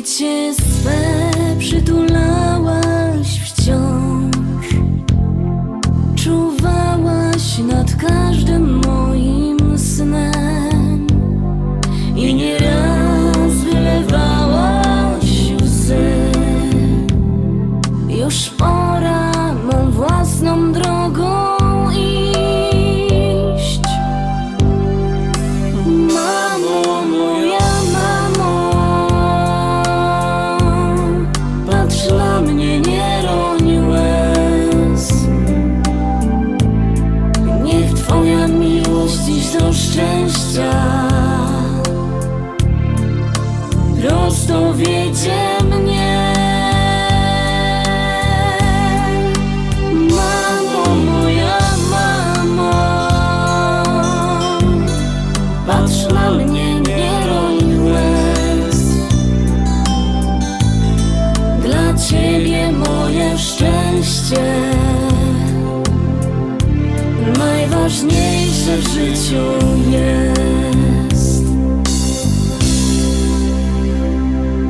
Dziecię swe przytulałaś wciąż. Czuwałaś nad każdym moim snem I nieraz do szczęścia. Prosto wiedzie mnie. Mamo, moja mamo Patrz na mnie, nie roń łez. Dla Ciebie moje szczęście Najważniejsze w życiu jest.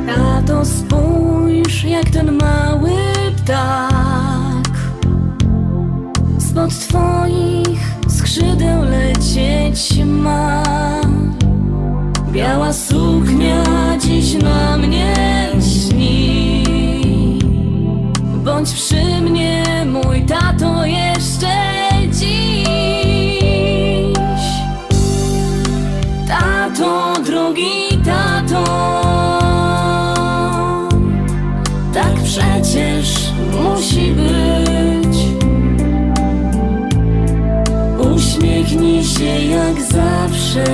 Tato spójrz jak ten mały ptak. Spod Twoich skrzydeł lecieć ma. Biała suknia jak zawsze.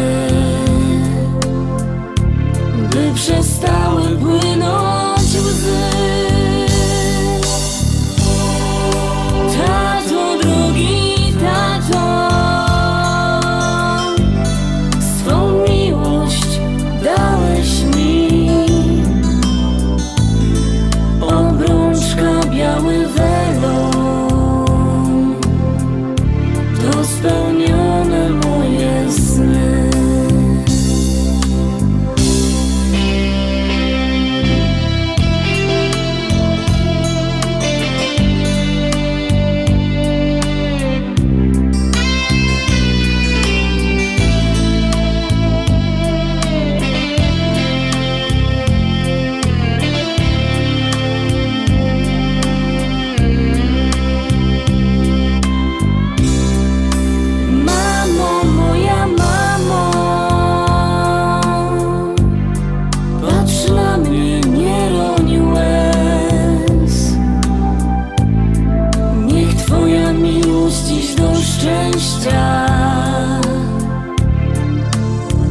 szczęścia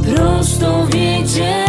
prosto wiedzie.